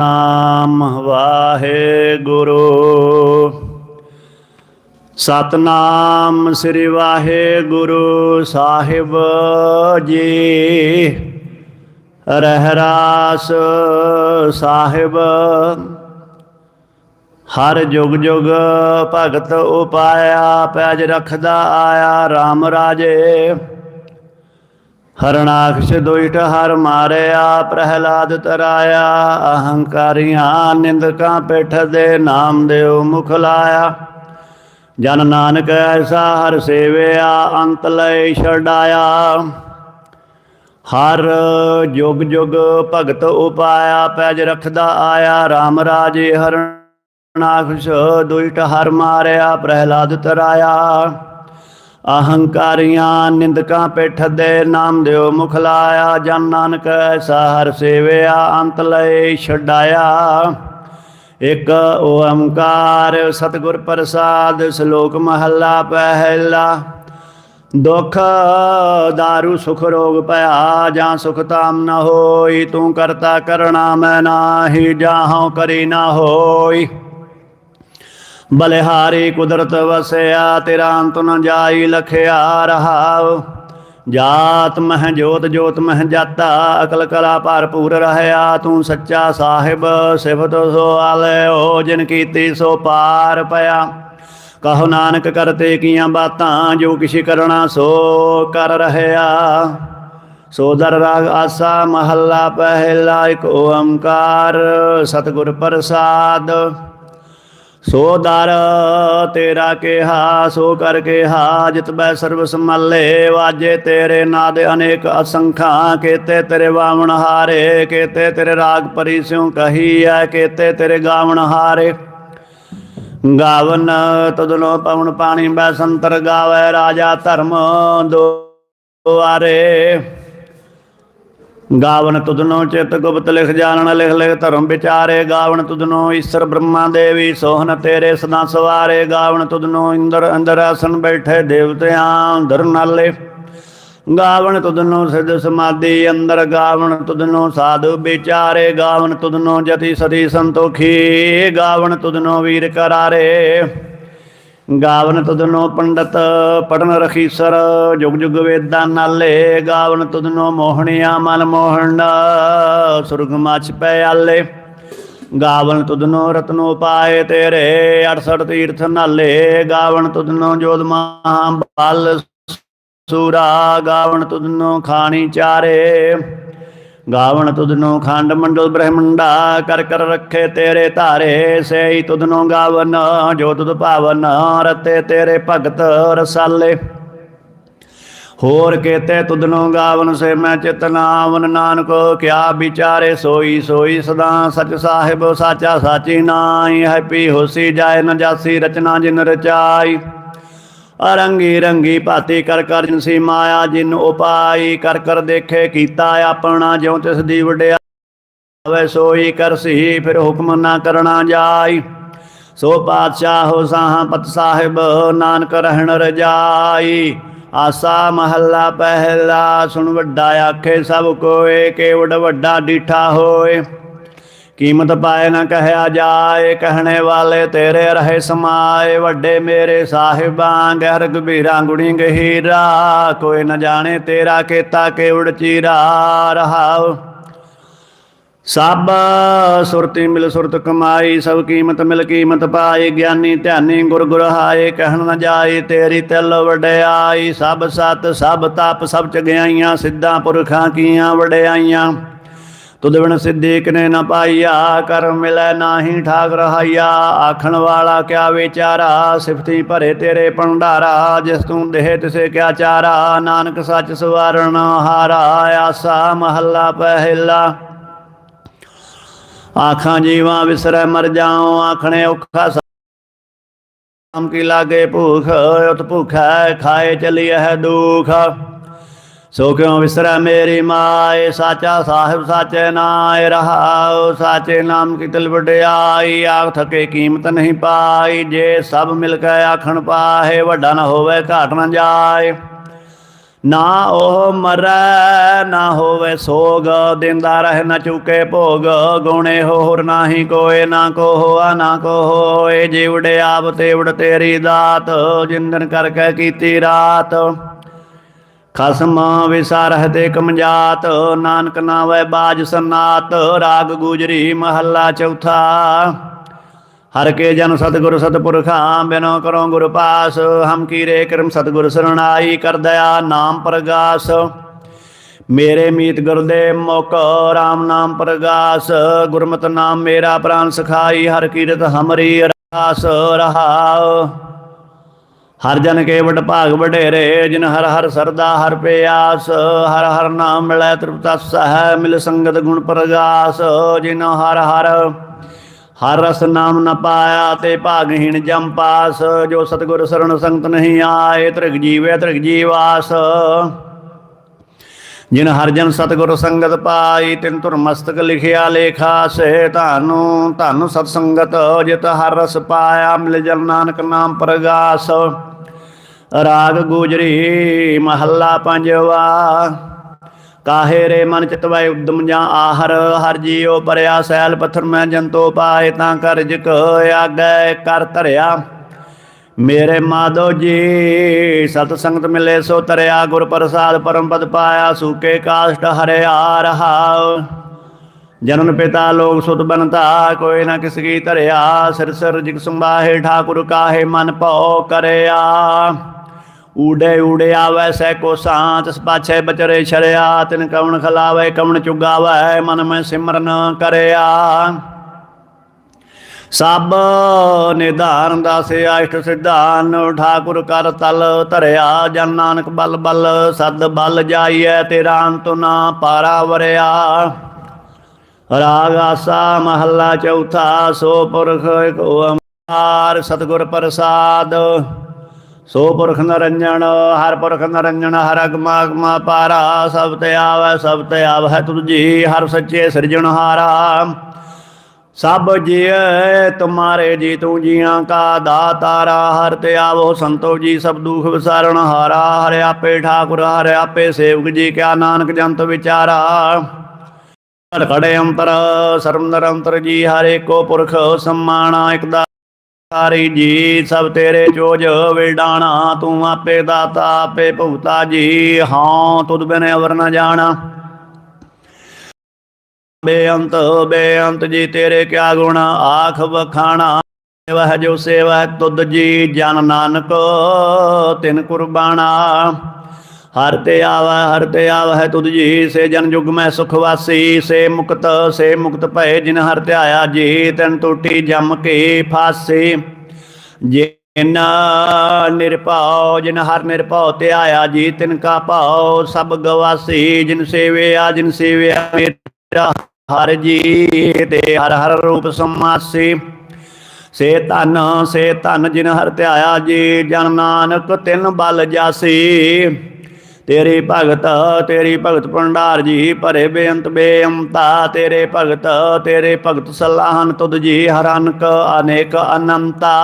ਨਾਮ ਵਾਹਿਗੁਰੂ। ਸਤਨਾਮ ਸ੍ਰੀ ਵਾਹਿਗੁਰੂ ਸਾਹਿਬ ਜੀ। ਰਹਿਰਾਸ ਸਾਹਿਬ। ਹਰ ਜੁਗ ਜੁਗ ਭਗਤ ਉਪਾਇਆ, ਪੈਜ ਰਖਦਾ ਆਇਆ RAM ਰਾਜੇ। ਹਰਣਾਕਸ਼ ਦੁਇਟ ਹਰ ਮਾਰਿਆ, ਪ੍ਰਹਿਲਾਦ ਤਰਾਇਆ, ਅਹੰਕਾਰੀਆਂ ਨਿੰਦਕਾਂ ਪਿੱਠ ਦੇ ਨਾਮ ਦੇਉ ਮੁਖ ਲਾਇਆ। ਜਨ ਨਾਨਕ ਐਸਾ ਹਰ ਸੇਵਿਆ, ਅੰਤ ਲੈ ਛਡਾਇਆ। ਹਰ ਜੁਗ ਜੁਗ ਭਗਤ ਉਪਾਇਆ, ਪੈਜ ਰਖਦਾ ਆਇਆ RAM ਰਾਜੇ ਹਰਣਾਕਸ਼ ਦੁਇਟ ਹਰ ਮਾਰਿਆ, ਪ੍ਰਹਿਲਾਦ ਤਰਾਇਆ। ਅਹੰਕਾਰੀਆਂ ਨਿੰਦਕਾਂ ਪਿੱਠ ਦੇ ਨਾਮ ਦਿਓ, ਮੁਖ ਲਾਇਆ ਜਨ ਨਾਨਕ ਐਸਾ ਹਰ ਸੇਵਿਆ, ਅੰਤ ਲੈ ਛਡਾਇਆ। ਇਕ ਓੰਕਾਰ ਸਤਿਗੁਰ ਪ੍ਰਸਾਦ, ਸ਼ਲੋਕ ਮਹੱਲਾ ਪਹਿਲਾ। ਦੁਖ, ਦਾਰੂ, ਸੁਖ, ਰੋਗ ਭਇਆ, ਜਾਂ ਸੁਖ ਤਾਮ ਨ ਹੋਈ, ਤੂੰ ਕਰਤਾ ਕਰਣਾ ਮੈਂ ਨਾਹੀ ਜਾਹਉ ਕਰੀ ਨਾ ਹੋਈ। ਬਲਿਹਾਰੀ ਕੁਦਰਤ ਵਸਿਆ, ਤੇਰਾ ਅੰਤ ਨ ਜਾਈ ਲਖਿਆ ਰਹਾਉ। ਜਾਤ ਮਹਿ ਜੋਤ ਜੋਤ ਮਹਿ ਜਾਤਾ, ਅਕਲ ਕਲਾ ਭਰਪੂਰ ਰਹਿਆ। ਤੂੰ ਸੱਚਾ ਸਾਹਿਬ, ਸਿਫਤ ਸੋ ਆਲਿਓ ਜਿਨ ਕੀਤੀ ਸੋ ਪਾਰ ਪਿਆ। ਕਹੋ ਨਾਨਕ, ਕਰਤੇ ਕੀਆਂ ਬਾਤਾਂ, ਜੋ ਕਿਛ ਕਰਣਾ ਸੋ ਕਰ ਰਹਿਆ। ਸੋਦਰ ਰਾਗ ਆਸਾ, ਮਹੱਲਾ ਪਹਿਲਾ, ਇੱਕ ਓੰਕਾਰ, ਸਤਿਗੁਰ ਪ੍ਰਸਾਦ। ਸੋ ਦਰ, ਤੇਰਾ ਕਿਹਾ, ਸੋ ਕਰ ਕਿਹਾ ਜਿਤ ਬੈ ਸਰਬ ਸੰਮਲੇ ਵਾਜੇ ਤੇਰੇ ਨਾਦ ਅਨੇਕ ਅਸੰਖਾਂ, ਕੇਤੇ ਤੇਰੇ ਵਾਵਣ ਹਾਰੇ, ਕੇਤੇ ਤੇਰੇ ਰਾਗ ਪਰੀ ਸਿਉ ਕਹੀ ਐ ਕੇਤੇ ਤੇਰੇ ਗਾਵਣ ਹਾਰੇ। ਗਾਵਨ ਤਦਨੋ ਪਵਨ ਪਾਣੀ ਬੈ ਸੰਤਰ ਗਾਵੇ, ਰਾਜਾ ਧਰਮ ਦੋ ਦੁਆਰੇ। ਗਾਵਨ ਤੁਧਨੋ ਚਿਤ ਗੁਪਤ ਲਿਖ ਜਾਣਨ, ਲਿਖ ਲਿਖ ਧਰਮ ਵਿਚਾਰੇ। ਗਾਵਨ ਤੁਧਨੋ ਈਸ਼ਰ ਬ੍ਰਹਮਾ ਦੇਵੀ, ਸੋਹਨ ਤੇਰੇ ਸਦਾ ਸਵਾਰੇ। ਗਾਵਨ ਤੁਧਨੋ ਇੰਦਰ ਅੰਦਰ ਆਸਨ ਬੈਠੇ ਦੇਵਤਿਆਂ ਦਰ ਨਾਲੇ। ਗਾਵਨ ਤੁਧਨੋ ਸਿਧ ਸਮਾਧੀ ਅੰਦਰ, ਗਾਵਨ ਤੁਧਨੋ ਸਾਧੂ ਵਿਚਾਰੇ। ਗਾਵਨ ਤੁਧਨੋ ਜਤੀ ਸਦੀ ਸੰਤੋਖੀ, ਗਾਵਨ ਤੁਧਨੋ ਵੀਰ ਕਰਾਰੇ। ਗਾਵਨ ਤੁਧਨੋ ਪੰਡਤ, ਪੜਨ ਰਖੀਸਰ ਜੁਗ ਜੁਗ ਵੇਦਾਂ ਨਾਲੇ ਗਾਵਨ ਤੁਧਨੋ ਮੋਹਣਿਆ ਮਨ ਮੋਹਣ। ਸੁਰਗ ਮਚ ਪੈ ਆਲੇ। ਗਾਵਨ ਤੁਧਨੋ ਰਤਨੋ ਪਾਏ ਤੇਰੇ। 68 ਤੀਰਥ ਨਾਲੇ ਗਾਵਨ ਤੁਧਨੋ ਜੋਧ ਮਹਾ ਬਲ ਸੂਰਾ। ਗਾਵਨ ਤੁਧਨੋ ਖਾਣੀ ਚਾਰੇ। ਗਾਵਣ ਤੁਧਨੋ ਖੰਡ ਮੰਡਲ ਬ੍ਰਹਮੰਡਾ, ਕਰ ਕਰ ਰੱਖੇ ਤੇਰੇ ਧਾਰੇ, ਸੇਈ ਤੁਧਨੋ ਗਾਵਨ, ਜੋ ਤੁਧ ਭਾਵਨ, ਰਤੇ ਤੇਰੇ ਭਗਤ ਰਸਾਲੇ। ਹੋਰ ਕੇਤੇ ਤੁਧਨੋ ਗਾਵਨ, ਸੇ ਮੈਂ ਚਿਤਨਾਵਨ ਨਾਨਕ ਕਿਆ ਵਿਚਾਰੇ, ਸੋਈ ਸੋਈ ਸਦਾ ਸਚ ਸਾਹਿਬ, ਸਾਚਾ ਸਾਚੀ ਨਾਈ ਹੈਪੀ ਹੋਸੀ ਜਾਏ, ਨ ਜਾਸੀ ਰਚਨਾ ਜਿਨ ਰਚਾਈ। ਅਰੰਗੀ ਰੰਗੀ ਭਾਤੀ ਕਰ ਕਰ ਜਿਨ ਸੀ ਮਾਇਆ, ਜਿਨ ਉਪਾਈ ਕਰ ਕਰ ਦੇਖੇ ਕੀਤਾ ਆਪਣਾ, ਜਿਉ ਤਿਸ ਦੀ ਵਡਿਆ ਵੇ ਸੋਈ ਕਰਸੀ ਫਿਰ ਹੁਕਮ ਨਾ ਕਰਨਾ ਜਾਈ। ਸੋ ਪਾਤਸ਼ਾਹ ਹੋ ਸਾਹ ਪਤ ਸਾਹਿਬ, ਨਾਨਕ ਰਹਿਣ ਰਜਾਈ। ਆਸਾ ਮਹੱਲਾ ਪਹਿਲਾ, ਸੁਣ ਵੱਡਾ ਆਖੇ ਸਭ ਕੋਏ, ਕੇਵੜ ਵੱਡਾ ਡੀਠਾ ਹੋਏ। ਕੀਮਤ ਪਾਏ ਨਾ ਕਹਿਆ ਜਾਏ, ਕਹਿਣੇ ਵਾਲੇ ਤੇਰੇ ਰਹੇ ਸਮਾਏ, ਵੱਡੇ ਮੇਰੇ ਸਾਹਿਬਾਂ, ਗਹਿਰ ਗਭੀਰਾ, ਗੁਣੀ ਗਹੀਰਾ, ਕੋਈ ਨਾ ਜਾਣੇ ਤੇਰਾ ਕੀਤਾ ਕੇਵੜ ਚੀਰਾ, ਰਹਾਉ। ਸਭ ਸੁਰਤੀ ਮਿਲ ਸੁਰਤ ਕਮਾਈ, ਸਭ ਕੀਮਤ ਮਿਲ ਕੀਮਤ ਪਾਏ ਗਿਆਨੀ ਧਿਆਨੀ ਗੁਰ ਗੁਰ ਹਾਏ, ਕਹਿਣ ਨਾ ਜਾਏ ਤੇਰੀ ਤਿਲ ਵਡਿਆਈ, ਸਭ ਸਤ, ਸਭ ਤਪ, ਸਭ ਚਗਿਆਈਆਂ, ਸਿੱਧਾਂ ਪੁਰਖਾਂ ਕੀਆਂ ਵਡਿਆਈਆਂ। ਤੁਧ ਬਿਨ ਸਿੱਧੀ ਕਿਨੇ ਨ ਪਾਈਆ, ਕਰ ਮਿਲੈ ਨਾਹੀ ਠਾਕ ਰਹਾਈਆ ਆਖਣ ਵਾਲਾ ਕਿਆ ਵਿਚਾਰਾ, ਸਿਫਤੀ ਭਰੇ ਤੇਰੇ ਭੰਡਾਰਾ, ਜਿਸ ਤੂੰ ਦੇਹ ਤਿਸੇ ਕਿਆ ਚਾਰਾ। ਨਾਨਕ ਸੱਚ ਸਵਾਰਣ ਹਾਰਾ, ਆਸਾ ਮਹੱਲਾ ਪਹਿਲਾ। ਆਖਾਂ ਜੀਵਾਂ ਵਿਸਰੈ ਮਰ ਜਾਉ, ਆਖਣੇ ਔਖਾ ਸਾਮ ਕੀ ਲਾਗੇ ਭੂਖ, ਉਤ ਭੁਖੈ ਖਾਏ ਚਲੀ ਹੈ ਦੁਖ। ਸੋ ਕਿਉ ਵਿਸਰੈ ਮੇਰੀ ਮਾਏ? ਸਾਚਾ ਸਾਹਿਬ, ਸਾਚੇ ਨਾਏ ਰਹਾਉ, ਸਾਚੇ ਨਾਮ ਕੀ ਤਿਲ ਵਡਿਆਈ, ਆਖ ਥਕੇ ਕੀਮਤ ਨਹੀਂ ਪਾਈ, ਜੇ ਸਭ ਮਿਲ ਕੇ ਆਖਣ ਪਾਹੇ, ਵੱਡਾ ਨਾ ਹੋਵੇ ਘਾਟ ਨਾ ਜਾਏ। ਨਾ ਉਹ ਮਰੈ, ਨਾ ਹੋਵੇ ਸੋਗ, ਦਿੰਦਾ ਰਹਿ ਨਾ ਚੁਕੇ ਭੋਗ, ਗੁਣੇ ਹੋਰ ਨਾਹੀ ਕੋਏ, ਨਾ ਕੋ ਹੋਆ ਨਾ ਕੋ ਹੋਏ ਜਿਵੜੇ ਆਪ ਤੇਵੜ ਤੇਰੀ ਦਾਤ, ਜਿੰਦਨ ਕਰਕੇ ਕੀਤੀ ਰਾਤ। ਖਸਮ ਵਿਸਾਰਹ ਤੇ ਕਮਜਾਤ ਨਾਨਕ ਨਾਵੇ ਬਾਜ ਸਨਾਤ, ਰਾਗ ਗੁਜਰੀ ਮਹੱਲਾ ਚੌਥਾ। ਹਰ ਕੇ ਜਨ ਸਤਿਗੁਰ ਸਤਿਪੁਰਖਾਂ, ਬਿਨੋ ਕਰੋ ਗੁਰ ਪਾਸ, ਹਮ ਕੀਰੇ ਕਰਮ ਸਤਿਗੁਰ ਸਰਣਾਈ ਕਰ ਦਇਆ ਨਾਮ ਪ੍ਰਗਾਸ। ਮੇਰੇ ਮੀਤ ਗੁਰਦੇ ਮੁਖ RAM ਨਾਮ ਪ੍ਰਗਾਸ, ਗੁਰਮਤਿ ਨਾਮ ਮੇਰਾ ਪ੍ਰਾਨ ਸਖਾਈ, ਹਰ ਕੀਰਤ ਹਮਰੀ ਰਾਸ ਰਹਾਉ। ਹਰ ਜਨ ਕੇ ਵਡ ਭਾਗ ਵਡੇਰੇ, ਜਿਨ ਹਰ ਹਰ ਸਰਦਾ ਹਰ ਪਿਆਸ, ਹਰ ਹਰ ਨਾਮ ਮਿਲੈ ਤ੍ਰਿਪਤਾ ਸਹਿ, ਮਿਲ ਸੰਗਤ ਗੁਣ ਪ੍ਰਗਾਸ, ਜਿਨ ਹਰ ਹਰ ਹਰ ਰਸ ਨਾਮ ਨ ਪਾਇਆ, ਤੇ ਭਾਗਹੀਣ ਜਮ ਪਾਸ, ਜੋ ਸਤਿਗੁਰ ਸਰਣ ਸੰਗਤ ਨਹੀਂ ਆਏ, ਤ੍ਰਿਗ ਜੀਵੇ ਤ੍ਰਿਗ ਜੀਵਾਸ। ਜਿਨ ਹਰਜਨ ਸਤਿਗੁਰ ਸੰਗਤ ਪਾਈ, ਤਿਨ ਤੁਰ ਮਸਤਕ ਲਿਖਿਆ ਲੇਖਾ ਸੇ ਧਾਨੂ, ਧਨ ਸਤ ਸੰਗਤ, ਜਿਤ ਹਰ ਰਸ ਪਾਇਆ, ਮਿਲ ਜਨ ਨਾਨਕ ਨਾਮ ਪ੍ਰਗਾਸ। ਰਾਗ ਗੁਜਰੀ ਮਹੱਲਾ ਪੰਜਵਾ, ਕਾਹੇ ਰੇ ਮਨ ਚਿਤਵਾਏ ਉਦਮ ਜਾਂ ਆਹਰ, ਹਰ ਜੀਉ ਪਰਿਆ ਸੈਲ ਪੱਥਰ ਮੈਂ ਜੰਤੋ ਪਾਏ, ਤਾਂ ਕਰ ਜਿਕ ਆਗੈ ਕਰ ਧਰਿਆ। ਮੇਰੇ ਮਾਧੋ ਜੀ, ਸਤ ਸੰਗਤ ਮਿਲੇ ਸੋ ਤਰਿਆ, ਗੁਰ ਪ੍ਰਸਾਦ ਪਰਮ ਪਦ ਪਾਇਆ, ਸੂਕੇ ਕਾਸ਼ਟ ਹਰਿਆ ਰਹਾਉ ਜਨਨ ਪਿਤਾ ਲੋਕ ਸੁਤ ਬਨਤਾ, ਕੋਈ ਨਾ ਕਿਸ ਕੀ ਧਰਿਆ, ਸਿਰ ਸਿਰ ਜਿਗ ਸੰਭਾਹੇ, ਠਾਕੁਰ ਕਾਹੇ ਮਨ ਭਉ ਕਰਿਆ। ਊੜੇ ਊੜਿਆ ਆਵੈ ਸੈ ਕੋ ਸਾਂਤ ਪਾਛੇ ਬਚਰੇ ਛਰਿਆ ਤਿਨ ਕਵਣ ਖਲਾਵੇ, ਕਵਣ ਚੁਗਾਵੈ, ਮਨ ਮੈਂ ਸਿਮਰਨ ਕਰਿਆ। ਸਭ ਨਿਧਾਨ ਦਾਸੇ ਆਸ਼ਟ ਸਿਧਾਨ, ਠਾਕੁਰ ਕਰ ਤਲ ਧਰਿਆ, ਜਨ ਨਾਨਕ ਬਲ ਬਲ, ਸਦ ਬਲ ਜਾਈਐ ਤੇਰਾ ਅੰਤ ਨਾ ਪਾਰਾ ਵਰਿਆ। ਰਾਗ ਆਸਾ ਮਹੱਲਾ ਚੌਥਾ, ਸੋ ਪੁਰਖ ਇਕ ਓੰਕਾਰ ਸਤਿਗੁਰ ਪ੍ਰਸਾਦ। ਸੋ ਪੁਰਖ ਨਰੰਜਨ, ਹਰ ਪੁਰਖ ਨਰੰਜਨ, ਹਰ ਅਗਮਾ ਅਗਮਾ ਪਾਰਾ, ਸਭ ਤੇ ਆਵੈ, ਸਭ ਤੇ ਆਵੈ ਤੁਧ ਜੀ ਹਰ ਸੱਚੇ ਸਿਰਜਣਹਾਰਾ। ਸਭ ਜੀਐ ਤੁਮਾਰੇ ਜੀ, ਤੂੰ ਜੀਆਂ ਕਾ ਦਾਤਾਰਾ ਹਰ ਤੇ ਆਵੋ ਸੰਤੋ ਜੀ, ਸਭ ਦੁਖ ਵਿਸਾਰਣ ਹਾਰਾ, ਹਰਿ ਆਪੇ ਠਾਕੁਰ, ਹਰਿ ਆਪੇ ਸੇਵਕ ਜੀ, ਕਿਆ ਨਾਨਕ ਜੰਤ ਵਿਚਾਰਾ। ਹਰ ਖੜੇ ਅੰਤਰ ਸਰਮ ਨਿਰੰਤਰ ਜੀ, ਹਰੇ ਕੋ ਪੁਰਖ ਸਮਾਣਾ, ਇਕ ਸਾਰੀ ਜੀ, ਸਭ ਤੇਰੇ ਚੋਜ ਵਿਡਾਣਾ ਤੂੰ ਆਪੇ ਦਾਤਾ, ਆਪੇ ਭੁਗਤਾ ਜੀ, ਹਾਂ, ਤੁਧ ਬਿਨ ਅਵਰ ਨ ਜਾਣਾ। ਬੇਅੰਤ ਬੇਅੰਤ ਜੀ ਤੇਰੇ ਕਿਆ ਗੁਣ? ਆਖ ਵਖਾਣਾ, ਵਹ ਜੋ ਸੇਵਾ ਤੁਧ ਜੀ ਜਨ ਨਾਨਕ, ਤਿਨ ਕੁਰਬਾਨਾ ਹਰ ਤੇ ਆਵੈ, ਹਰ ਤੇ ਆਵੈ ਤੁਧ ਜੀ, ਸੇ ਜਨ ਜੁਗ ਮੈਂ ਸੁਖ ਵਾਸੀ, ਸੇ ਮੁਕਤ ਸੇ ਮੁਕਤ ਭਏ ਜਿਨ ਹਰ ਧਿਆਇਆ ਜੀ, ਤਨ ਟੂਟੀ ਜਮ ਕੇ ਫਾਸੇ। ਜਿਨ ਨਿਰਭਉ, ਜਿਨ ਹਰ ਨਿਰਭਉ ਧਿਆਇਆ ਜੀ, ਤਿਨ ਕਾ ਭਾਉ ਸਭ ਗਵਾਸੀ। ਜਿਨ ਸੇਵਿਆ ਜਿਨ ਸੇਵਿਆ ਮੇਰਾ ਹਰ ਜੀ ਤੇ ਹਰ ਹਰ ਰੂਪ ਸਮਾਸੀ। ਸੇ ਧਨ ਸੇ ਧਨ ਜਿਨ ਹਰ ਧਿਆਇਆ ਜੀ, ਜਨ ਨਾਨਕ ਤਿਨ ਬਲ ਜਾਸੀ। ਤੇਰੀ ਭਗਤ ਤੇਰੀ ਭਗਤ ਭੰਡਾਰ ਜੀ, ਭਰੇ ਬੇਅੰਤ ਬੇਅੰਤਾ। ਤੇਰੇ ਭਗਤ ਤੇਰੇ ਭਗਤ ਸਲਾਹਨ ਤੁਧ ਜੀ, ਹਰ ਅਨਕ ਅਨੇਕ ਅਨੰਤਾ।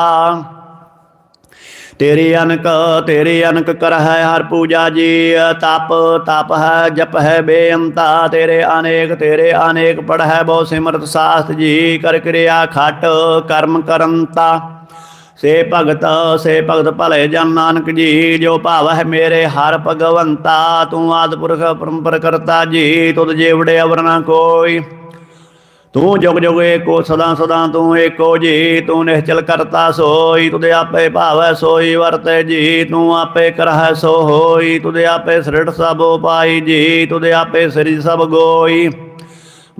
ਤੇਰੀ ਅਨਕ ਤੇਰੀ ਅਨਕ ਕਰ ਹੈ ਹਰ ਪੂਜਾ ਜੀ, ਤਪ ਤਪ ਹੈ, ਜਪ ਹੈ, ਬੇਅੰਤਾ ਤੇਰੇ ਅਨੇਕ ਤੇਰੇ ਅਨੇਕ ਪੜ ਹੈ ਬਹੁ ਸਿਮਰਤ ਸਾਸਤ ਜੀ, ਕਰ ਕਿਰਿਆ ਖਟ, ਕਰਮ ਕਰੰਤਾ। ਸੇ ਭਗਤ ਸੇ ਭਗਤ ਭਲੇ ਜਨ ਨਾਨਕ ਜੀ, ਜੋ ਭਾਵ ਹੈ ਮੇਰੇ ਹਰ ਭਗਵੰਤਾ, ਤੂੰ ਆਦ ਪੁਰਖ ਪਰੰਪਰ ਕਰਤਾ ਜੀ, ਤੁਧ ਜੀਵੜੇ ਅਵਰ ਨਾ ਕੋਈ। ਤੂੰ ਜੁਗ ਜੁਗ ਏਕੋ, ਸਦਾ ਸਦਾ ਤੂੰ ਏਕੋ ਜੀ, ਤੂੰ ਨਿਹਚਲ ਕਰਤਾ ਸੋਈ, ਤੁਦੇ ਆਪੇ ਭਾਵੈ ਸੋਈ, ਵਰਤੇ ਜੀ, ਤੂੰ ਆਪੇ ਕਰਹਿ ਸੋ ਹੋਈ ਤੁਦੇ ਆਪੇ ਸ੍ਰਿੜ ਸਭ ਉਪਾਈ ਜੀ, ਤੁਦੇ ਆਪੇ ਸ੍ਰੀ ਸਭ ਗੋਈ।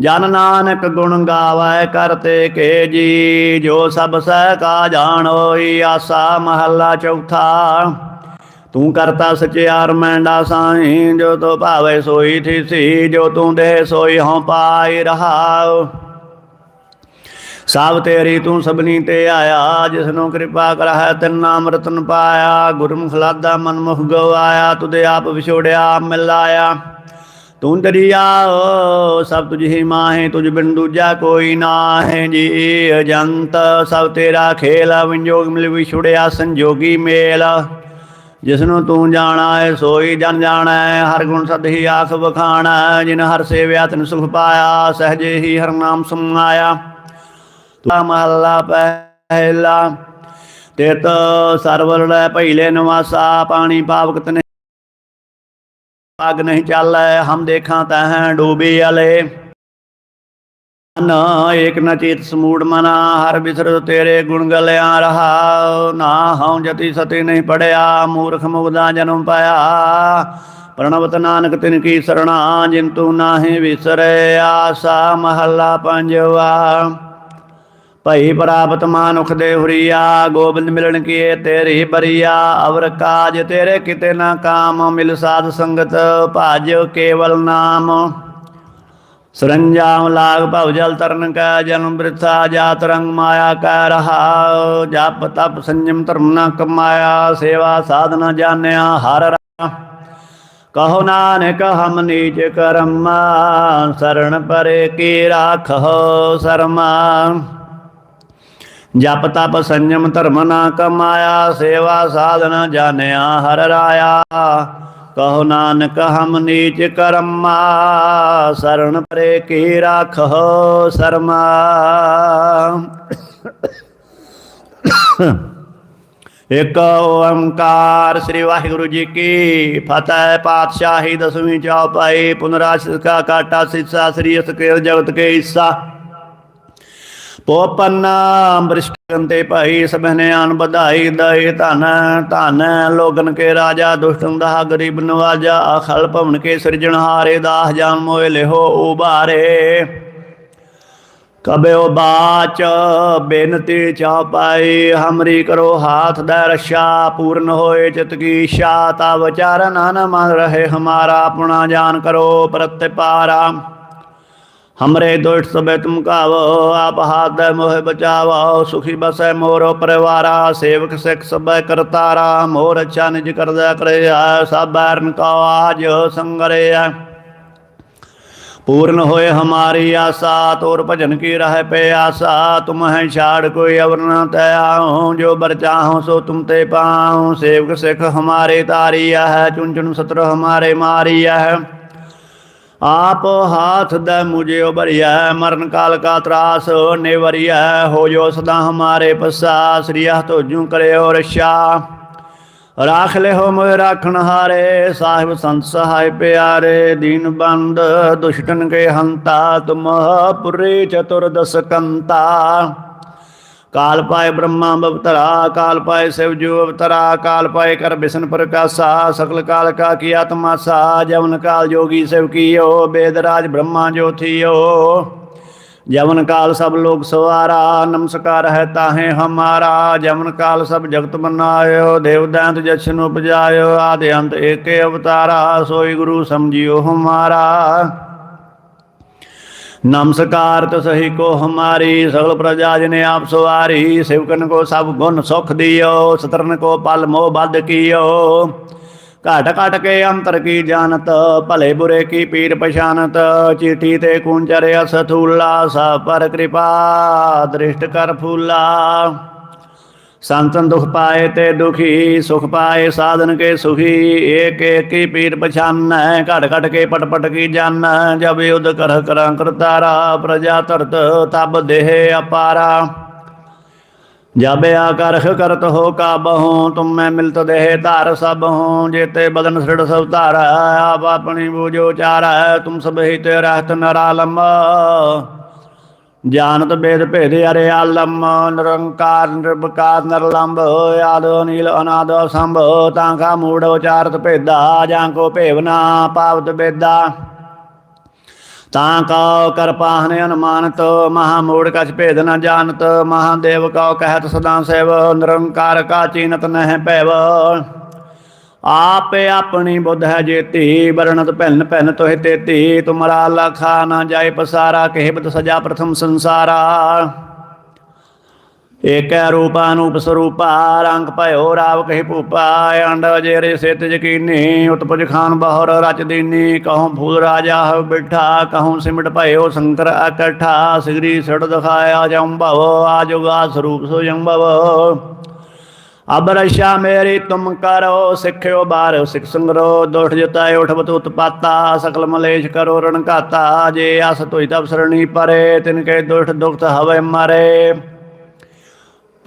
ਜਨ ਨਾਨਕ ਗੁਣ ਗਾਵੈ ਕਰਤੇ ਕੇ ਜੀ, ਜੋ ਸਭ ਸਹਿ ਕਾ ਜਾਣੋਈ ਆਸਾ ਮਹੱਲਾ ਚੌਥਾ। ਤੂੰ ਕਰਤਾ ਸਚਿਆਰ ਮੈਂਡਾ ਸਾਈਂ, ਜੋ ਤੋ ਭਾਵੇ ਸੋਈ ਥੀਸੀ, ਜੋ ਤੂੰ ਦੇ ਸੋਈ ਹਉ ਪਾਈ ਰਹਾਉ। ਸਭ ਤੇਰੀ ਤੂੰ ਸਭਨੀ ਤੇ ਆਇਆ, ਜਿਸਨੂੰ ਕਿਰਪਾ ਕਰਹਿ, ਤਿਨ ਨਾਮ ਰਤਨ ਪਾਇਆ। ਗੁਰਮੁਖ ਲਾਦਾ ਮਨਮੁਖ ਗਵਾਇਆ ਤੁਦੇ ਆਪ ਵਿਛੋੜਿਆ, ਮਿਲਾਇਆ। ਤੂੰ ਦਰਿਆ ਸਭ ਤੁਝ ਹੀ ਮਾਹੇ, ਤੁਝ ਬਿਨ ਦੂਜਾ ਕੋਈ ਨਾਹੀ। ਜੀ ਅਜੰਤ, ਸਭ ਤੇਰਾ ਖੇਲ, ਵਿੰਜੋਗ ਮਿਲ ਵਿਛੁੜਿਆ, ਸੰਜੋਗੀ ਮੇਲ। ਜਿਸਨੂੰ ਤੂੰ ਜਾਣਾ ਏ ਸੋਈ ਜਨ ਜਾਣਾ ਏ ਹਰ ਗੁਣ ਸਦ ਹੀ ਆਖ ਵਖਾਣਾ। ਜਿਨ ਹਰ ਸੇਵਿਆ ਤਨ ਸੁਖ ਪਾਇਆ, ਸਹਜੇ ਹੀ ਹਰ ਨਾਮ ਸਮਾਇਆ ਮਹੱਲਾ ਪਹਿਲਾ। ਤਿਤ ਸਰਵਰ ਲੈ ਪਹਿਲੇ ਨਿਵਾਸਾ, ਪਾਣੀ ਪਾਵਕ ਤਨੇ ਪਗ ਨਹੀਂ ਚੱਲੈ, ਹਮ ਦੇਖਾਂ ਤਹਿ ਡੂਬੀ ਅਲੇ। ਨਾ ਏਕ ਨ ਚੇਤ ਸਮੂੜ ਮਨਾ, ਹਰ ਬਿਸਰ ਤੇਰੇ ਗੁਣ ਗਲਿਆ ਰਹਾ। ਨਾ ਹਉ ਜਤੀ ਸਤੀ ਨਹੀਂ ਪੜਿਆ, ਮੂਰਖ ਮੁਗਦਾ ਜਨਮ ਪਾਇਆ। ਪ੍ਰਣਵਤ ਨਾਨਕ ਤਿਨ ਕੀ ਸਰਣਾ ਜਿਨ ਤੂੰ ਨਾਹੀ ਵਿਸਰੇ, ਆਸਾ ਮਹੱਲਾ ਪੰਜਵਾ। ਭਈ ਪ੍ਰਾਪਤ ਮਾਨੁਖ ਦੇ ਹੁਰੀਆ, ਗੋਬਿੰਦ ਮਿਲਣ ਕੀਏ ਤੇਰੀ ਬਰੀਆ, ਅਵਰ ਕਾਜ ਤੇਰੇ ਕਿਤੇ ਨਾ ਕਾਮ, ਮਿਲ ਸਾਧ ਸੰਗਤ ਭਜ ਕੇਵਲ ਨਾਮ। ਸਰੰਜਾਮ ਲਾਗ ਭਵ ਜਲ ਤਰਨ ਕੈ ਜਨਮ ਬ੍ਰਿਥਾ, ਜਾਤ ਰੰਗ ਮਾਇਆ ਕੈ ਰਹਾ। ਜਪ ਤਪ ਸੰਜਮ ਧਰਮ ਨ ਕਮਾਇਆ, ਸੇਵਾ ਸਾਧਨਾ ਜਾਣਿਆ ਹਰ ਰਾ ਕਹੋ ਨਾਨਕ ਹਮ ਨੀਚ ਕਰਮਾ ਸਰਣ ਪਰੇ ਕੀ ਰਾਖੋ ਸਰਮਾ। ਜਪ ਤਪ ਸੰਜਮ ਧਰਮ ਨਾ ਕਮਾਇਆ, ਸੇਵਾ ਸਾਧਨ ਜਾਣਿਆ ਹਰ ਰਾਇਆ। ਕਹੋ ਨਾਨਕ ਹਮ ਨੀਚ ਕਰਮਾ ਸਰਣ ਪਰੇ ਕੀ ਰਾਖੋ ਸਰਮਾ। ਇਕ ਓੰਕਾਰ ਸ੍ਰੀ ਵਾਹਿਗੁਰੂ ਜੀ ਕੀ ਫਤਿਹ, ਪਾਤਸ਼ਾਹੀ ਦਸਵੀਂ ਚੌਪਾਈ, ਪੁਨਰਾਸ਼ਿਤ ਕਾ ਕਾਟਾ ਸਿੱਸਾ, ਸ੍ਰੀ ਅਸਕੇਲ ਜਗਤ ਕੇ ਹਿੱਸਾ। ਪੋਪਨ ਅੰਬਰਿਸ਼ਕੰਤੇ ਭਾਈ ਸਭਨੇ ਆਨ ਵਧਾਈ ਦਈ ਧਨ ਧਨ, ਲੋਗਨ ਕੇ ਰਾਜਾ ਦੁਸ਼ਟਨ ਦਾ ਗਰੀਬ ਨਵਾਜਾ, ਅਖਲ ਭਵਨ ਕੇ ਸਿਰਜਣਹਾਰੇ ਦਾਸ ਜਾਨ ਮੋਏ ਲਿਹੋ ਉਬਾਰੇ। ਕਬਿਓ ਬਾਚ, ਬੇਨਤੀ ਚਾਪਾਈ ਹਮਰੀ ਕਰੋ ਹਾਥ ਦਾ ਰਸ਼ਾ ਪੂਰਨ ਹੋਏ ਚਿਤ ਕੀ ਇੱਛਾ ਤਾ ਵਿਚਾਰ ਨਨ ਮਨ ਰਹੇ, ਹਮਾਰਾ ਆਪਣਾ ਜਾਨ ਕਰੋ ਪ੍ਰਤਿਪਾਰਾ। हमरे दुष्ट सबे तुम कावो आप हाथ दे मोहे बचावो सुखी बसै मोरो परिवारा सेवक सिख सबे करतारा मोर अच्छा निज कर दे करे आय सब बैरन का आज संगरे आय पूर्ण होए हमारी आशा तोर भजन की रह पे आशा तुम है छाड़ कोई अवर न तयाऊँ जो बर चाहूँ सो तुम ते पाऊँ सेवक सिख हमारे तारिया है चुन चुन सत्र हमारे मारिया है ਆਪ ਹਾਥ ਦਾ ਮੁਝੇ ਉਬਰਿਆ ਮਰਨ ਕਾਲ ਕਾ ਤਰਾਸ ਨਿਵਰਿਆ ਹੋ ਜੋ ਸਦਾ ਹਮਾਰੇ ਪਸਾ ਸ੍ਰੀਆ ਤੋ ਜੂ ਕਰੇ ਕਰਿਓ ਰਸ਼ਾ। ਰਾਖ ਲੈ ਹੋ ਮੋਇ ਰਾਖਣ ਹਾਰੇ, ਸਾਹਿਬ ਸੰਤ ਸਹਾਇ ਪਿਆਰੇ, ਦੀਨ ਬੰਦ, ਦੁਸ਼ਟਨ ਕੇ ਹੰਤਾ, ਤੁਮ ਪੁਰੇ ਚਤੁਰ ਦਸ ਕੰਤਾ। ਕਾਲ ਪਾਏ ਬ੍ਰਹਮਾ ਅਵਤਰਾ, ਕਾਲ ਪਾਏ ਸਿਵ ਜੋ ਅਵਤਰਾ, ਕਾਲ ਪਾਏ ਕਰ ਬਿਸ਼ਨ ਪ੍ਰਕਾਸ਼ਾ ਸਕਲ ਕਾਲ ਕਾ ਕੀ ਆਤਮਾ ਸਾ, ਜਵਨ ਕਾਲ ਜੋਗੀ ਸਿਵ ਕੀਓ ਬੇਦਰਾਜ ਬ੍ਰਹਮਾ ਜੋਥੀਓ ਜਵਨ ਕਾਲ ਸਭ ਲੋਕ ਸਵਾਰਾ, ਨਮਸਕਾਰ ਹੈ ਤਾਹੇ ਹਮਾਰਾ, ਜਵਨ ਕਾਲ ਸਭ ਜਗਤ ਬਨਾਇਓ ਦੇਵ ਦੈਂਤ ਜਸ਼ਨ ਉਪਜਾਇਓ, ਆਦਿ ਅੰਤ ਏਕੇ ਅਵਤਾਰਾ, ਸੋਈ ਗੁਰੂ ਸਮਝਿਓ ਹਮਾਰਾ। ਨਮਸਕਾਰ ਤਸਹੀ ਕੋ ਹਮਾਰੀ, ਸਗਲ ਪ੍ਰਜਾ ਜਨੇ ਆਪ ਸਵਾਰੀ, ਸੇਵਕਨ ਕੋ ਸਭ ਗੁਣ ਸੁਖ ਦਿਓ, ਸਤਰਨ ਕੋ ਪਲ ਮੋਹ ਬਦ ਕੀਓ। ਘਾਟ ਘਾਟ ਕੇ ਅੰਤਰ ਕੀ ਜਾਣਤ, ਭਲੇ ਬੁਰੇ ਕੀ ਪੀਰ ਪਛਾਨਤ ਚੀਠੀ ਤੇ ਕੁੰਚਰਿਆ ਸਥੂਲਾ ਸਭ ਪਰ ਕਿਰਪਾ, ਦ੍ਰਿਸ਼ਟ ਕਰ ਫੂਲਾ। ਸੰਤਨ ਦੁਖ ਪਾਏ ਤੇ ਦੁਖੀ, ਸੁਖ ਪਾਏ ਸਾਧਨ ਕੇ ਸੁਖੀ, ਏਕ ਏਕ ਹੀ ਪੀਰ ਪਛਾਨੈ ਘਟ ਘਟ ਕੇ ਪਟ ਪਟ ਕੀ ਜਨ, ਜਬ ਯੁਧ ਕਰ ਕਰਾਂ ਕਰਤਾਰਾ, ਪ੍ਰਜਾ ਧਰਤ ਤਬ ਦੇਹ ਅਪਾਰਾ। ਜਬ ਆਕਰਖ ਕਰਤ ਹੋ ਕਾ ਬਹੂ, ਤੁਮ ਮੈਂ ਮਿਲਤ ਦੇਹ ਧਾਰ ਸਭ ਹੂੰ, ਜੇਤੇ ਬਦਨ ਸੜ ਸਭ ਧਾਰਾ, ਆਪ ਆਪਣੀ ਬੂਜੋ ਚਾਰਾ, ਤੁਮ ਸਭ ਹੀ ਤੇ ਰਹਿਤ ਨਰਾਲਮ। ਜਾਨਤ ਬੇਦ ਭੇਦ ਅਰੇ ਆਲਮ, ਨਿਰੰਕਾਰ ਨਿਰਭਕਾਰ ਨਿਰਲੰਭ ਆਦੋ ਨੀਲ ਅਨਾਦ, ਸੰਭ, ਤਾਂ ਕਾ ਮੂੜ ਉਚਾਰਤ ਭੇਦਾ, ਜਾਂ ਕੋ ਭੇਵਨਾ ਪਾਵਤ ਬੇਦਾ। ਤਾਂ ਕਰਪਾਹ ਨੇ ਅਨੁਮਾਨਤ, ਮਹਾ ਮੂੜ ਕਛ ਭੇਦ ਨ ਜਾਣਤ ਮਹਾਦੇਵ ਕਉ ਕਹਿਤ ਸਦਾ ਸੇਵ, ਨਿਰੰਕਾਰ ਕਾ ਚੀਨਤ ਨਹਿ ਭੈਵ। ਆਪੇ ਆਪਣੀ ਬੁੱਧ ਹੈ ਜੇਤੀ ਵਰਣਤ ਭਿੰਨ ਭਿੰਨ ਤੋਹਿ ਤੇਤੀ ਤੁਮਰਾ ਲਖਾ ਨਾ ਜਾਏ ਪਸਾਰਾ ਕਹਿਬਤ ਸਜਾ ਪ੍ਰਥਮ ਸੰਸਾਰਾ ਏਕੈ ਰੂਪਾ ਅਨੂਪ ਸਰੂਪਾ ਰੰਗ ਭਇਓ ਰਾਵ ਕਹਿ ਭੂਪਾ ਅੰਡ ਜੇਰੇ ਸਿਤ ਜਕੀਨੀ ਉਤਪਜ ਖਾਨ ਬਹੁਰ ਰਚ ਦੀਨੀ ਕਹਉ ਫੂਲ ਰਾਜਾ ਹੋ ਬਿਠਾ ਕਹਉ ਸਿਮਟ ਭਇਓ ਸ਼ੰਕਰ ਇਕੱਠਾ ਸਿਗਰੀ ਸੜ ਦਿਖਾਇਆ ਜੰਭਵ ਆਜੁਗਾ ਸਰੂਪ ਸੋ ਜੰਭਵ ਅਬ ਰਸ਼ਾ ਮੇਰੀ, ਤੁਮ ਕਰੋ, ਸਿੱਖਿਓ ਬਾਰ, ਸਿੱਖ ਸੰਗਰੋ ਦੁਠ ਜਤਾਏ, ਉਠ ਬਤ ਉਤਪਾਤਾ ਸਕਲ ਮਲੇਸ਼ ਕਰੋ ਰਣਕਾਤਾ ਜੇ ਅਸ ਤੋਈ ਤਬ ਸਰਣੀ ਪਰੇ ਤਿਨ ਕੇ ਦੁਠ ਦੁਖਤ ਹਵੇ ਮਾਰੇ।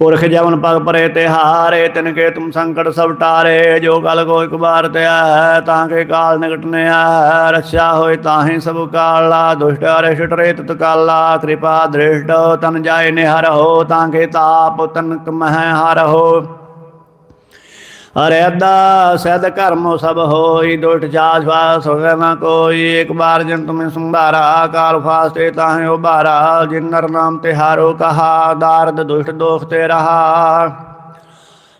ਪੁਰਖ ਜਵਨ ਪਗ ਪਰੇ ਤੇ ਹਾਰੇ ਤਿਨ ਕੇ ਤੁਮ ਸੰਕਟ ਸਭ ਟਾਰੇ, ਜੋ ਗਲ ਕੋ ਇੱਕ ਬਾਰ ਤੇ ਹੈ, ਤਾਂ ਕੇ ਕਾਲ ਨਿਕਟ ਨੇ ਹੈ, ਰਛਾ ਹੋਏ ਤਾਹੇ ਸਭ ਕਾਲਾ, ਦੁਸ਼ਟ ਹਰੇ ਛਟਰੇ ਤਤ ਕਾਲਾ, ਕਿਰਪਾ ਦ੍ਰਿਸ਼ਟ ਤਨ ਜਾਏ ਨਿਹਰ ਹੋ, ਤਾਂ ਕੇ ਤਾਪ ਤਨ ਮਹਿ ਹਰ ਹੋ। ਅਰੇ ਅੱਦਾ ਸਦ ਕਰਮ ਸਭ ਹੋਈ, ਦੁਸ਼ਟ ਛਾਛ ਵਾਸ ਹੋਵੇ ਨਾ ਕੋਈ। ਇੱਕ ਬਾਰ ਜਨ ਤੁਮੇ ਸੰਭਾਰਾ, ਕਾਲ ਫਾਸਤੇ ਤਾਹੇ ਉਬਾਰਾ ਜਿਨ ਨਰ ਨਾਮ ਤੇ ਹਾਰੋ ਕਹਾ, ਦਾਰਦ ਦੁਸ਼ਟ ਦੋਖ ਤੇ ਰਹਾ।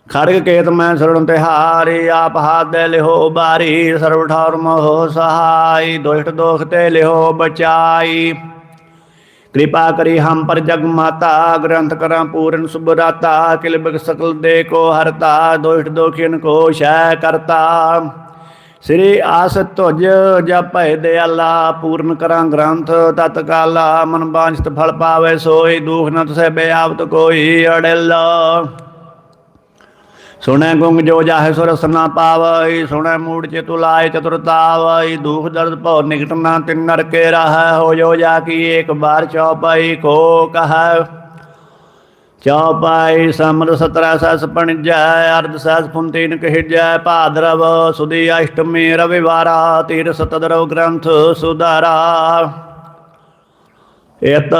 ਖੜਗ ਕੇਤ ਮੈਂ ਸਰਣ ਤੇ ਹਾਰੀ, ਆਪ ਹਾਥ ਦੇ ਲਿਹੋ ਬਾਰੀ। ਸਰਵ ਠਾਰ ਮੋਹ ਸਹਾਈ, ਦੁਸ਼ਟ ਦੋਖ ਲਿਹੋ ਬਚਾਈ। ਕਿਰਪਾ ਕਰੀ ਹਮ ਪਰ ਜਗ ਮਾਤਾ, ਗ੍ਰੰਥ ਕਰਾਂ ਪੂਰਨ ਸੁਭਰਾਤਾ ਕਿਲਬਕ ਸਕਲ ਦੇ ਕੋ ਹਰਤਾ ਦੁਸ਼ਟ ਦੋਖਿਨ ਕੋ ਸ਼ੈ ਕਰਤਾ। ਸ੍ਰੀ ਆਸ ਤੁਜ ਜਪੈ ਦਿਆਲਾ, ਪੂਰਨ ਕਰਾਂ ਗ੍ਰੰਥ ਤਤਕਾਲਾ ਮਨ ਬਾਂਝਤ ਫਲ ਪਾਵੇ ਸੋਈ, ਦੁਖ ਨ ਤਸੈ ਬਿਆਵਤ ਕੋਈ ਅੜਿਲ। ਸੁਣੈ ਗੁੰਗ ਜੋ ਜਾਹੇ ਸੁਰ ਸਨਾ ਪਾਵਈ ਸੁਣੈ ਮੂੜ ਚਿਤੁ ਲਾਏ ਚਤੁਰਤਾਵਈ ਦੁਖ ਦਰਦ ਭਉ ਨਿਕਟ ਨਾ ਤਿਨ ਨਰ ਕੇ ਰਹਿ, ਹੋ ਜੋ ਜਾ ਕੀ ਇੱਕ ਬਾਰ ਚੌਪਾਈ ਕੋ ਕਹੈ। ਚੌਪਾਈ ਸਮਰ ਸਤਰਾ ਸਸ ਪਣਜੈ, ਅਰਧ ਸਸ ਪੁੰਤੀਨ ਕਹਿਜੈ, ਭਾਦਰਵ ਸੁਦੀ ਅਸ਼ਟਮੀ ਰਵਿਵਾਰਾ ਤੀਰ ਸਤਦਰਵ ਗ੍ਰੰਥ ਸੁਧਾਰਾ। ਇਤ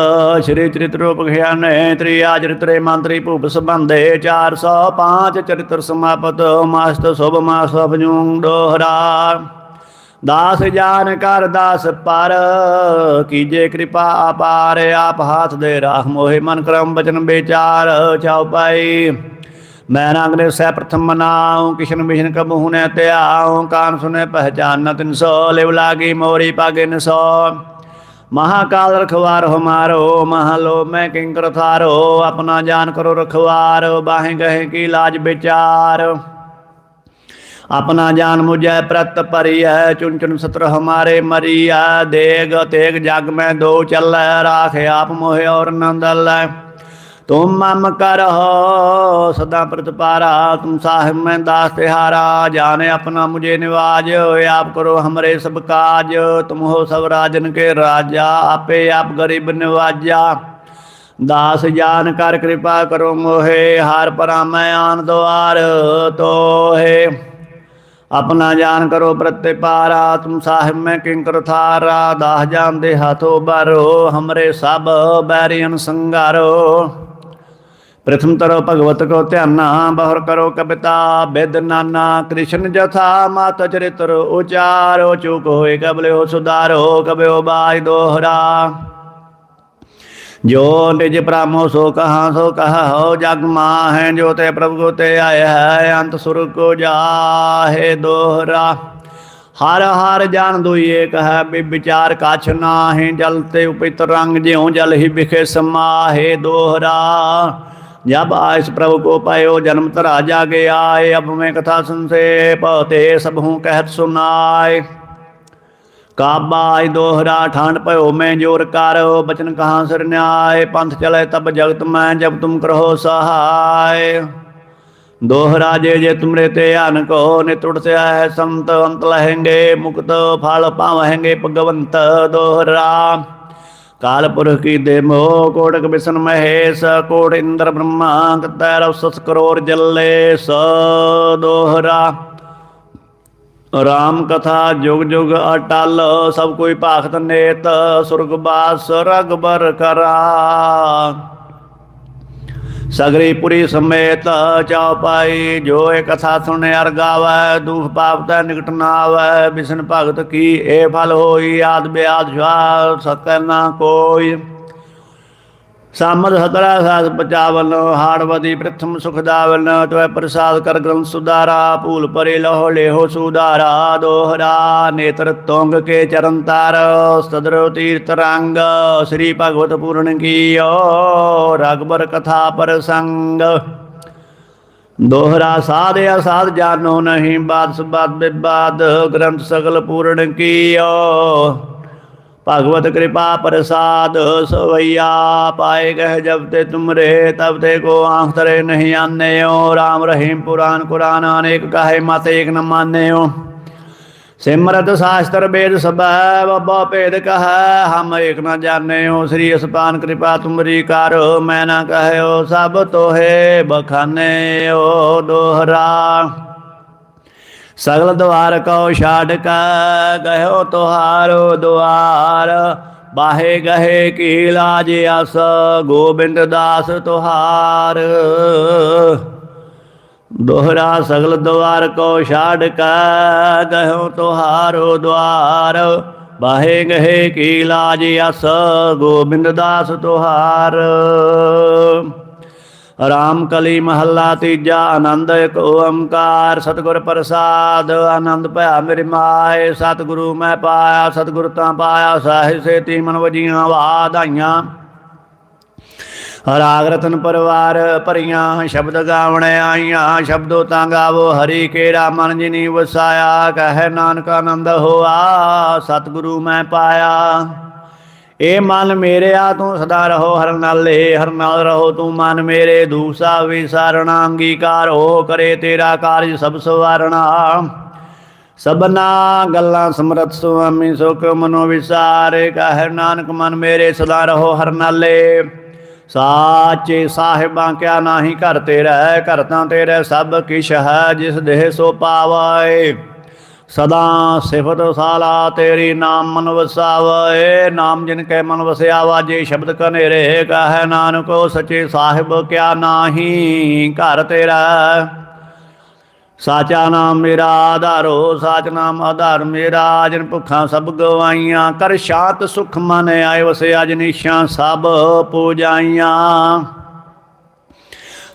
ਸ਼੍ਰੀ ਚਰਿਤ ਰੂਪ ਗਿਆਨੇ ਤ੍ਰਿਆ ਚਰਿਤਰੇ ਮੰਤਰੀ ਭੂਪ ਸੰਬੰਧੇ 405 ਚਰਿਤਰ ਸਮਾਪਤ, ਮਾਸਤ ਸੁਭ ਮਾਸ ਅਪਜੂੰ ਦੋਹਰਾ। ਦਾਸ ਜਾਨ ਕਰ ਦਾਸ ਪਰ, ਕੀਜੇ ਕਿਰਪਾ ਅਪਾਰ, ਆਪ ਹਾਥ ਦੇ ਰਾਹ ਮੋਹਿ ਮਨ ਕਰਮ ਬਚਨ ਵਿਚਾਰ ਚਉਪਾਈ ਮੈਂ ਰੰਗ ਨੇ ਸਹਿ ਪ੍ਰਥਮ ਮਨਾਉ ਕਿਸ਼ਨ ਮਿਸ਼ਨ ਕਬਹੁ ਨੇ ਧਿਆਉ, ਕਾਨ ਸੁਨੇ ਪਹਿਚਾਨ ਨ ਤਿਨ ਸੋ, ਲਿਵ ਲਾਗੀ ਮੋਰੀ ਪਾਗਿਨ ਸੋ ਮਹਾਕਾਲ ਰਖਵਾਰ ਹਮਾਰੋ ਮਹਲੋ, ਮੈਂ ਕਿੰਕਰ ਥਾਰੋ ਆਪਣਾ ਜਾਨ ਕਰੋ ਰਖਵਾਰ, ਬਾਹੇ ਗਏ ਕੀ ਲਾਜ ਵਿਚਾਰ। ਆਪਣਾ ਜਾਨ ਮੁਝੈ ਪ੍ਰਤ ਭਰੀਐ ਚੁਨ ਚੁਨ ਸਤਰ ਹਮਾਰੇ ਮਰੀਐ, ਦੇਗ ਤੇਗ ਜਗ ਮੈਂ ਦੋ ਚੱਲੈ, ਰਾਖ ਆਪ ਮੋਹਿ ਔਰ ਨੰਦਲੈ तुम मम कर हो, सदा प्रतिपारा। तुम साहिब में दास तिहारा, जाने अपना मुझे निवाज। आप करो हमरे सब काज। तुम हो सब राजन के राजा, आपे आप गरीब निवाजा। दास जान कर कृपा करो मोहे, हार परा मैं आन द्वार। तो है, अपना जान करो प्रत्य पारा तुम साहिब में किंकर थारा दाह जान दे हाथों बारो। हमरे सब बैरियन संगारो। ਪ੍ਰਥਮ ਤਰੋ ਭਗਵਤ ਕੋ ਧਿਆਨਾ ਬਹੁਰ ਕਰੋ ਕਬਿਤਾ ਬਿਦ ਨਾਨਾ, ਕ੍ਰਿਸ਼ਨ ਜਥਾ, ਮਾਤ ਚਰਿਤਰ ਉਚਾਰੋ, ਚੁਕ ਹੋਏ ਕਬਲਿਓ ਸੁਧਾਰੋ, ਕਬਿਓ ਬਾਜ ਦੋਹਰਾ। ਜੋ ਨਿਜ ਪ੍ਰਾਮੋ ਸੋ ਕਹਾ ਸੋ ਕਹਾ, ਹੋ ਜਗ ਮਾ ਹੈ ਜੋ ਤੇ ਪ੍ਰਭ ਕੋ ਤੇ ਆਇ ਹੈ, ਅੰਤ ਸੁਰ ਕੋ ਜਾਹੇ ਦੋਹਰਾ। ਹਰ ਹਰ ਜਾਣ ਦੋਈ ਏਕ ਹੈ ਬੇ ਵਿਚਾਰ ਕਛ ਨਾ ਹੈ ਜਲ ਤੇ ਉਪਿਤ ਰੰਗ ਜਿਉ, ਜਲ ਹੀ ਵਿਖੇ ਸਮਾਹੇ ਦੋਹਰਾ। जब आयस प्रभु को पायो, जन्म तरा जागे आए, अब मैं कथा सुन से पते सब हूँ कहत सुनाए। काबाई दोहरा ठांड पयो, मैं ज़ोर कारो बचन कहाँ सिर न्याय? पंथ चले तब जगत में, जब तुम करो सहाय। दोहरा जे जे तुमरे ते आन को नितुड़ से है संत, अंत लहेंगे, मुक्त फल पावेंगे भगवंत दोहरा। ਕਾਲ ਪੁਰਖ ਕੀ ਦੇ ਮੋਹ ਕੋਟਕ ਬਿਸਨ ਮਹੇਸ, ਕੋਟ ਇੰਦਰ ਬ੍ਰਹਮਾ ਕਤੈ ਰਵਸਸ ਕਰੋਰ ਜੱਲੇ ਸ ਦੋਹਰਾ। ਰਾਮ ਕਥਾ ਜੁਗ ਜੁਗ ਅਟਲ, ਸਭ ਕੋਈ ਭਾਖਤ ਨੇਤ, ਸੁਰਗ ਬਾਸ ਰਗਬਰ ਕਰਾ। ਸਗਰੀ ਪੁਰੀ ਸਮੇਤ ਚਉਪਾਈ ਜੋ ਇਹ ਕਥਾ ਸੁਣੇ ਅਰ ਗਾਵੈ, ਦੁਖ ਪਾਪ ਤੈ ਨਿਕਟ ਨਾ ਆਵੈ ਬਿਸ਼ਨ ਭਗਤ ਕੀ ਇਹ ਫਲ ਹੋਈ, ਆਦ ਬਿਆਦ ਸ਼ਵਾ ਸਕੈ ਨਾ ਕੋਈ। ਸਾਮਦ ਹਤਰਾ ਸਾਸ ਪਚਾਵਨ, ਹਾੜਵਦੀ ਪ੍ਰਥਮ ਸੁਖਦਾਵਨ ਤਵੈ ਪ੍ਰਸਾਦ ਕਰ ਗ੍ਰੰਥ ਸੁਧਾਰਾ, ਭੂਲ ਪਰੇ ਲਹੋ ਲੇਹੋ ਸੁਧਾਰਾ, ਦੋਹਰਾ ਨੇਤਰ ਤੋਂਗ ਕੇ ਚਰਨ ਤਾਰ ਸਦਰ ਤੀਰਥ ਰੰਗ, ਸ੍ਰੀ ਭਗਵਤ ਪੂਰਨ ਕੀਓ ਰਗਬਰ ਕਥਾ ਪ੍ਰਸੰਗ। ਦੋਹਰਾ ਸਾਧ ਅਸਾਧ ਜਾਨੋ ਨਹੀਂ, ਬਾਦ ਸਬਾਦ ਬਿਬਾਦ, ਗ੍ਰੰਥ ਸਗਲ ਪੂਰਨ ਕੀਓ। ਭਗਵਤ ਕਿਰਪਾ ਪ੍ਰਸਾਦ ਸਵਈਆ ਪਾਏ ਗਏ ਜਬ ਤੇ ਤੁਮ ਤੁਮਰੇ ਤਬ ਤੇ ਕੋ ਆਂਖ ਤਰੇ ਨਹੀਂ ਆਨੇਓ। RAM ਰਹੀਮ ਪੁਰਾਨ ਕੁਰਾਨ ਅਨੇਕ ਕਹੇ ਮਤ ਏਕ ਨ ਹੋ ਸਿਮਰਤ ਸ਼ਾਸਤਰ ਵੇਦ ਸਭੈ, ਬੱਬਾ ਭੇਦ ਕਹੈ, ਹਮ ਏਕ ਨ ਜਾਣਿਓ। ਸ੍ਰੀ ਅਸਪਾਨ ਕਿਰਪਾ ਤੁਮਰੀ ਕਰ, ਮੈਂ ਨਾ ਕਹਿਓ ਸਭ ਤੋਹੇ ਬਖਾਨੇਓ ਦੋਹਰਾ। ਸਗਲ ਦਵਾਰ ਕਉ ਛਾੜ ਕੈ ਗਇਓ ਤੁਹਾਰੋ ਦੁਆਰ। ਬਾਹੇ ਗਹੇ ਕੀ ਲਾਜ ਅਸ, ਗੋਬਿੰਦ ਦਾਸ ਤੁਹਾਰ। ਦੋਹਰਾ ਸਗਲ ਦਵਾਰ ਕੋ ਛਾੜ ਕੈ ਗਇਓ ਤੁਹਾਰੋ ਦੁਆਰ। ਬਾਹੇ ਗਹੇ ਕੀ ਲਾਜ ਅਸ, ਗੋਬਿੰਦ ਦਾਸ ਤੁਹਾਰ। ਰਾਮ ਕਲੀ ਮਹੱਲਾ ਤੀਜਾ, ਆਨੰਦ ਇੱਕ ਓੰਕਾਰ, ਸਤਿਗੁਰ ਪ੍ਰਸਾਦ, ਆਨੰਦ ਭਇਆ ਮੇਰੀ ਮਾਏ, ਸਤਿਗੁਰੂ ਮੈਂ ਪਾਇਆ, ਸਤਿਗੁਰ ਤਾਂ ਪਾਇਆ, ਸਾਹਿ ਸੇਤੀ ਮਨ ਵਜੀਆਂ ਵਾਧਾਈਆਂ ਰਾਗ ਰਤਨ ਪਰਵਾਰ ਭਰੀਆਂ, ਸ਼ਬਦ ਗਾਵਣ ਆਈਆਂ, ਸ਼ਬਦੋ ਤਾਂ ਗਾਵੋ, ਹਰੀ ਕੇਰਾ ਮਨ ਜਿਨੀ ਵਸਾਇਆ, ਕਹੈ ਨਾਨਕ ਆਨੰਦ ਹੋਆ, ਸਤਿਗੁਰੂ ਮੈਂ ਪਾਇਆ। ਏ ਮਨ ਮੇਰਿਆ ਤੂੰ ਸਦਾ ਰਹੋ, ਹਰ ਏ ਹਰ ਨਾਲ ਰਹੋ। ਤੂੰ ਮਨ ਮੇਰੇ, ਦੂਸਾ ਵਿਸਾਰਣਾ, ਅੰਗੀਕਾਰ ਹੋ ਕਰੇ ਤੇਰਾ ਕਾਰਜ ਸਭ ਸਵਾਰਣਾ। ਸਬਨਾ ਗੱਲਾਂ ਸਮਰਤ ਸੁਆਮੀ ਸੁਖ ਮਨੋ ਵਿਸਾਰੇ, ਕਹੈ ਨਾਨਕ ਮਨ ਮੇਰੇ, ਸਦਾ ਰਹੋ, ਹਰ ਨਾਲੇ ਸਾਚੇ ਸਾਹਿਬਾਂ, ਕਿਆ ਨਾਹੀ ਘਰ ਤੇਰਾ ਘਰ ਤਾਂ ਤੇਰੇ ਸਭ ਕਿਛ ਹੈ, ਜਿਸ ਦੇਹ ਸੋ ਪਾਵੈ ਸਦਾ ਸਿਫਤ ਸਾਲਾ ਤੇਰੀ ਨਾਮ ਮਨ ਵਸਾਵੇ ਨਾਮ ਜਿਨ ਕੈ ਮਨ ਵਸਿਆ ਵਾਜੇ ਸ਼ਬਦ ਕਨੇਰੇ ਕਹੈ ਨਾਨਕੋ ਸਚੇ ਸਾਹਿਬ ਕਿਆ ਨਾਹੀ ਘਰ ਤੇਰਾ। ਸਾਚਾ ਨਾਮ ਮੇਰਾ ਆਧਾਰੋ, ਸਾਚ ਨਾਮ ਆਧਾਰ ਮੇਰਾ, ਜਿਨ ਭੁੱਖਾਂ ਸਭ ਗਵਾਈਆਂ, ਕਰ ਸ਼ਾਂਤ ਸੁਖ ਮਨ ਆਏ ਵਸਿਆ ਜਨੀਸ਼ਾਂ ਸਭ ਪੂਜਾਈਆਂ।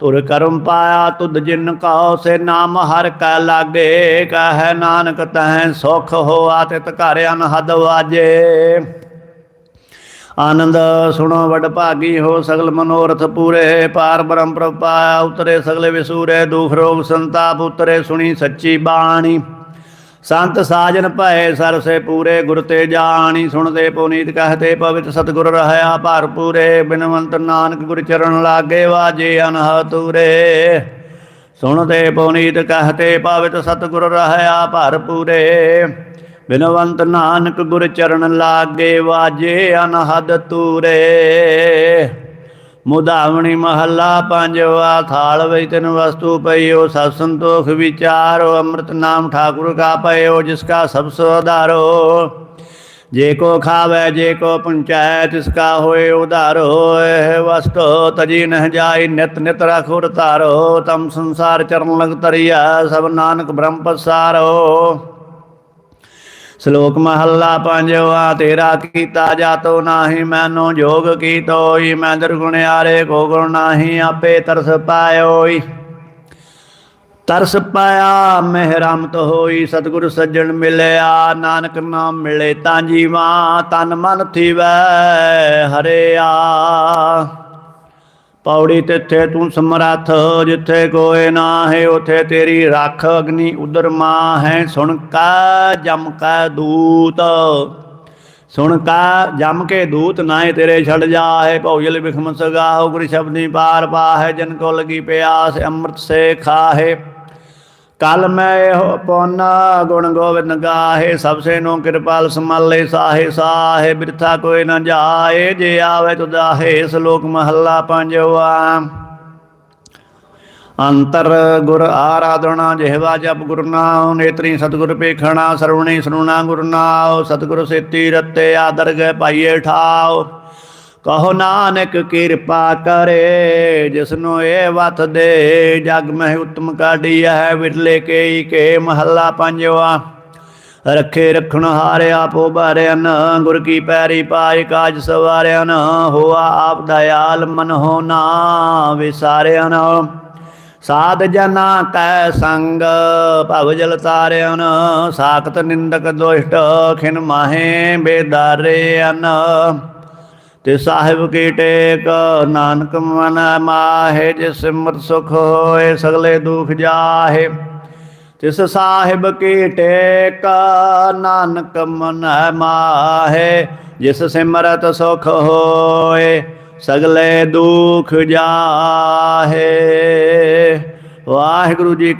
ਤੁਰ ਕਰਮ ਪਾਇਆ ਤੁਧ ਜਿਨ ਕਾ ਸੇ ਨਾਮ ਹਰ ਕੈ ਲਾਗੇ, ਕਹੈ ਨਾਨਕ ਤਹਿ ਸੁਖ ਹੋਆ ਤਿਤ ਘਰ ਅਨਹਦ ਵਾਜੇ। ਆਨੰਦ ਸੁਣੋ ਵਡ ਭਾਗੀ ਹੋ ਸਗਲ ਮਨੋਰਥ ਪੂਰੇ, ਪਾਰ ਬ੍ਰਹਮ ਪ੍ਰਪਾ ਉਤਰੇ ਸਗਲੇ ਵਿਸੂਰੇ, ਦੁਖ ਰੋਗ ਸੰਤਾਪ ਉਤਰੇ ਸੁਣੀ ਸੱਚੀ ਬਾਣੀ। ਸੰਤ ਸਾਜਨ ਭਏ ਸਰਸੇ ਪੂਰੇ, ਗੁਰ ਤੇ ਜਾਣੀ ਸੁਣਦੇ ਪੁਨੀਤ ਕਹਤੇ ਪਵਿੱਤ ਸਤਿਗੁਰ ਰਹਾਇਆ ਭਰਪੂਰੇ, ਬਿਨਵੰਤ ਨਾਨਕ ਗੁਰ ਚਰਨ ਲਾਗੇ ਵਾਜੇ ਅਨਹ ਤੂਰੇ ਸੁਣਦੇ ਪੁਨੀਤ ਕਹਤੇ ਪਵਿੱਤ ਸਤਿਗੁਰ ਰਹਾਇਆ ਭਰਪੂਰੇ, ਬਿਨਵੰਤ ਨਾਨਕ ਗੁਰ ਚਰਨ ਲਾਗੇ ਵਾਜੇ ਅਨਹਦ ਤੂਰੇ ਮੁਦਾਵਣੀ ਮਹੱਲਾ ਪੰਜਵਾ, ਥਾਲ ਵਿੱਚ ਤਿਨ ਵਸਤੂ ਪਈਓ ਸਤ ਸੰਤੋਖ ਵਿਚਾਰੋ, ਅੰਮ੍ਰਿਤ ਨਾਮ ਠਾਕੁਰ ਕਾ ਪਈਓ ਜਿਸ ਕਾ ਸਭ ਸੁਧਾਰੋ ਜੇ ਕੋ ਖਾਵੇ, ਜੇ ਕੋ ਪੰਚਾਇ, ਤਿਸ ਕਾ ਹੋਏ ਉਧਾਰੋ। ਇਹ ਵਸਤੋ ਤਜੀ ਨਹ ਜਾਈ, ਨਿਤ ਨਿਤ ਰਖੁਰ ਧਾਰੋ ਤਮ ਸੰਸਾਰ ਚਰਨ ਲਗ ਤਰੀਆ ਸਭ ਨਾਨਕ ਬ੍ਰਹਮ ਪਸਾਰੋ। ਸ਼ਲੋਕ ਮਹੱਲਾ ਪੰਜਵਾ, ਤੇਰਾ ਕੀਤਾ ਜਾਤੋ ਨਾਹੀ, ਮੈਨੋ ਜੋਗ ਕੀਤੋਈ ਮੈਂ ਦਰਗੁਣਿਆਰੇ ਕੋ ਗੁਣ ਨਾਹੀ, ਆਪੇ ਤਰਸ ਪਾਇਓਈ। ਤਰਸ ਪਾਇਆ, ਮਹਿਰਮਤ ਹੋਈ, ਸਤਿਗੁਰ ਸੱਜਣ ਮਿਲਿਆ, ਨਾਨਕ ਨਾਮ ਮਿਲੇ ਤਾਂ ਜੀਵਾ, ਤਨ ਮਨ ਥੀਵੈ, ਹਰਿਆ। ਪੌੜੀ ਤਿੱਥੇ ਤੂੰ ਸਮਰੱਥ, ਜਿੱਥੇ ਕੋਏ ਨਾ ਹੈ ਉਥੇ ਤੇਰੀ ਰੱਖ ਅਗਨੀ ਉਦਰ ਮਾਂ ਹੈ ਸੁਣ ਕਾ ਜਮ ਕਾ ਦੂਤ, ਸੁਣ ਕਾ ਜਮ ਕੇ ਦੂਤ ਨਾਏ ਤੇਰੇ ਛੜ ਜਾਏ ਭੌਜਲ ਬਿਖਮ ਸਗਾਹੁ ਗੁਰ ਸ਼ਬਦੀ ਪਾਰ ਪਾਹੈ, ਜਨ ਕੋ ਲਗੀ ਪਿਆਸ ਅੰਮ੍ਰਿਤ ਸੇ ਖਾਹੇ। ਕਲ ਮੈਂ ਇਹੋ ਪੋਨਾ ਗੁਣ ਗੋਬਿੰਦ ਗਾਹੇ, ਸਭ ਸੇ ਨੂੰ ਕਿਰਪਾਲ ਸਮਾਲੇ ਸਾਹੇ ਸਾਹੇ ਬਿਰਥਾ ਕੋਈ ਨ ਜਾਏ, ਜੇ ਆਵੇ ਤੁਦਾਹੇ ਸ਼ਲੋਕ ਮਹੱਲਾ ਪੰਜਵਾ। ਅੰਤਰ ਗੁਰ ਆਰਾਧਣਾ ਜਿਹਵਾ ਜਪ ਗੁਰਨਾਉ ਨੇਤਰੀ ਸਤਿਗੁਰ ਪੇਖਣਾ ਸਰਵਣੀ ਸੁਣਨਾ ਗੁਰ ਨਾਮ ਸਤਿਗੁਰ ਸੇਤੀ ਰਤੇ ਆਦਰ ਗਏ ਪਾਈਏ ਠਾਓ ਕਹੋ ਨਾਨਕ ਕਿਰਪਾ ਕਰੇ, ਜਿਸਨੂੰ ਇਹ ਵਤ ਦੇ, ਜਗ ਮਹਿ ਉਤਮ ਕਾਢੀ ਹੈ ਵਿਰਲੇ ਕੇ ਕੇ ਮਹੱਲਾ ਪੰਜਵਾ। ਰੱਖੇ ਰਖਣ ਹਾਰੇ ਆਪੋ ਬਾਰਿਆਨ, ਗੁਰ ਕੀ ਪੈਰੀ ਪਾਏ ਕਾਜ ਸਵਾਰਿਆਨ, ਹੋਆ ਆਪ ਦਇਆਲ ਮਨ ਹੋ ਨਾ ਵਿਸਾਰਿਆਨ। ਸਾਧ ਜਨਾ ਕੈ ਸੰਗ, ਭਵ ਜਲ ਤਾਰਿਆਨ, ਸਾਖਤ ਨਿੰਦਕ ਦੁਸ਼ਟ ਖਿਨ ਮਾਹੇ ਬੇਦਾਰਿਆਨ। ਤੇ ਸਾਹਿਬ ਕੀ ਟੇਕ, ਨਾਨਕ ਮਨ ਮਾਹੇ, ਜਿਸ ਸਿਮਰਤ ਸੁਖ ਹੋਏ, ਸਗਲੇ ਦੁਖ ਜਾਹੇ। ਤਿਸ ਸਾਹਿਬ ਕੀ ਟੇਕ, ਨਾਨਕ ਮਨ ਮਾਹੇ, ਜਿਸ ਸਿਮਰਤ ਸੁਖ ਹੋਏ, ਸਗਲੇ ਦੁਖ ਜਾਹੇ। ਵਾਹਿਗੁਰੂ ਜੀ